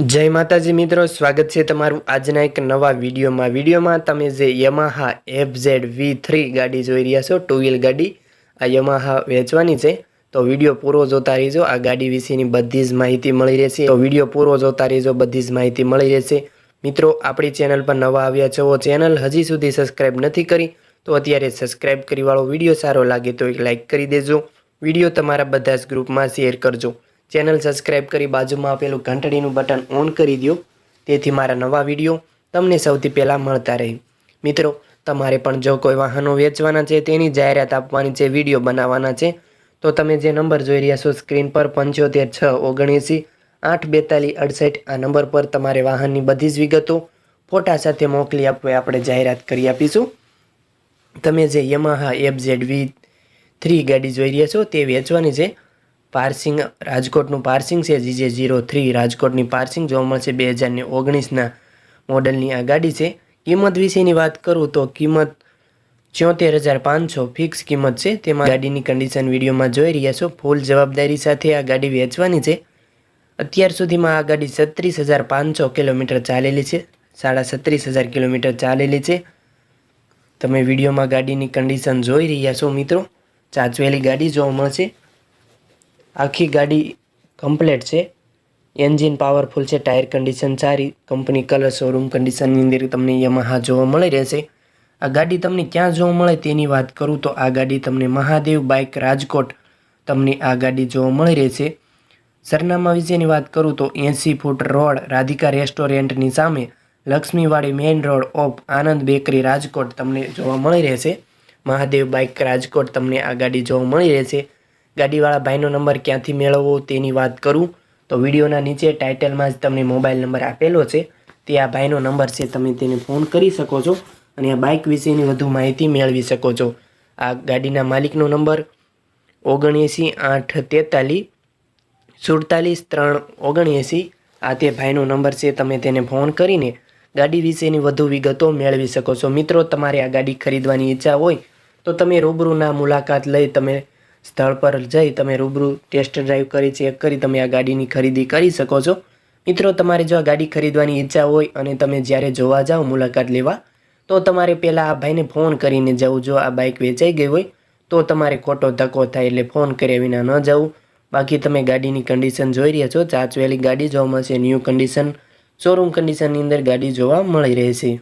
જય માતાજી મિત્રો, સ્વાગત છે તમારું આજના એક નવા વિડીયોમાં. વિડીયોમાં તમે જે Yamaha F Z V three ગાડી જોઈ રહ્યા છો ટુ વ્હીલ ગાડી, આ યમાહા વેચવાની છે, તો વીડિયો પૂરો જોતા રહીજો. આ ગાડી વિશેની બધી જ માહિતી મળી રહેશે. તો વીડિયો પૂરો જોતા રહીજો, બધી જ માહિતી મળી રહેશે. મિત્રો, આપણી ચેનલ પર નવા આવ્યા છો ચેનલ હજી સુધી સબસ્ક્રાઈબ નથી કરી, તો અત્યારે સબસ્ક્રાઈબ કરીવાળો વીડિયો સારો લાગે તો એક લાઇક કરી દેજો. વીડિયો તમારા બધા જ ગ્રુપમાં શેર કરજો. ચેનલ સબસ્ક્રાઈબ કરી બાજુમાં આપેલું ઘંટડીનું બટન ઓન કરી દો તેથી મારા નવા વીડિયો તમને સૌથી પહેલાં મળતા રહે. મિત્રો, તમારે પણ જો કોઈ વાહનો વેચવાના છે, તેની જાહેરાત આપવાની છે, વીડિયો બનાવવાના છે, તો તમે જે નંબર જોઈ રહ્યા છો, સ્ક્રીન પર પંચોતેર છ ઓગણએંસી આઠ બેતાલીસ અડસઠ, આ નંબર પર તમારે વાહનની બધી જ વિગતો ફોટા સાથે મોકલી આપવા આપણે જાહેરાત કરી આપીશું. તમે જે Yamaha F Z V three ગાડી જોઈ રહ્યા છો, તે વેચવાની છે. પાર્સિંગ, રાજકોટનું પાર્સિંગ છે. જીજે જીરો થ્રી, રાજકોટની પાર્સિંગ. જોવા મળશે બે હજારને ઓગણીસના મોડલની આ ગાડી છે. કિંમત વિશેની વાત કરું તો કિંમત ચોતેર હજાર પાંચસો ફિક્સ કિંમત છે. તેમાં ગાડીની કન્ડિશન વિડીયોમાં જોઈ રહ્યા છો. ફૂલ જવાબદારી સાથે આ ગાડી વેચવાની છે. અત્યાર સુધીમાં આ ગાડી છત્રીસ હજાર પાંચસો કિલોમીટર ચાલેલી છે. સાડા છત્રીસ હજાર કિલોમીટર ચાલેલી છે. તમે વિડીયોમાં ગાડીની કન્ડિશન જોઈ રહ્યા છો મિત્રો. ચાચવેલી ગાડી જોવા મળશે આખી ગાડી કમ્પ્લેટ છે. એન્જિન પાવરફુલ છે ટાયર કન્ડિશન સારી કંપની કલર શોરૂમ કન્ડિશનની અંદર તમને યમાહા જોવા મળી રહેશે. આ ગાડી તમને ક્યાં જોવા મળે તેની વાત કરું તો આ ગાડી તમને મહાદેવ બાઇક રાજકોટ તમને આ ગાડી જોવા મળી રહેશે. સરનામા વિશેની વાત કરું તો એંસી ફૂટ રોડ રાધિકા રેસ્ટોરન્ટની સામે Laxmiwadi main road off Anand bakery Rajkot તમને જોવા મળી રહેશે. મહાદેવ બાઇક રાજકોટ તમને આ ગાડી જોવા મળી રહેશે. ગાડીવાળા ભાઈનો નંબર ક્યાંથી મેળવવો તેની વાત કરું. તો વિડીયોના નીચે ટાઇટલમાં જ તમને મોબાઈલ નંબર આપેલો છે. તે આ ભાઈનો નંબર છે, તમે તેને ફોન કરી શકો છો અને આ બાઇક વિશેની વધુ માહિતી મેળવી શકો છો. આ ગાડીના માલિકનો નંબર ઓગણએંસી આઠ તેતાલીસ સુડતાલીસ ત્રણ ઓગણએંસી આ તે ભાઈનો નંબર છે, તમે તેને ફોન કરીને ગાડી વિશેની વધુ વિગતો મેળવી શકો છો. મિત્રો, તમારે આ ગાડી ખરીદવાની ઈચ્છા હોય તો તમે રૂબરૂના મુલાકાત લઈ તમે સ્થળ પર જઈ તમે રૂબરૂ ટેસ્ટ ડ્રાઈવ કરી ચેક કરી, તમે આ ગાડીની ખરીદી કરી શકો છો. મિત્રો, તમારે જો આ ગાડી ખરીદવાની ઈચ્છા હોય અને તમે જ્યારે જોવા જાઓ મુલાકાત લેવા, તો તમારે પહેલાં આ ભાઈને ફોન કરીને જવું. જો આ બાઇક વેચાઈ ગઈ હોય, તો તમારે ખોટો ધક્કો થાય એટલે ફોન કર્યા વિના ન જવું. બાકી તમે ગાડીની કન્ડિશન જોઈ રહ્યા છો. ચાચવેલી ગાડી જોવા મળશે. ન્યૂ કન્ડિશન શોરૂમ કન્ડિશનની અંદર ગાડી જોવા મળી રહેશે.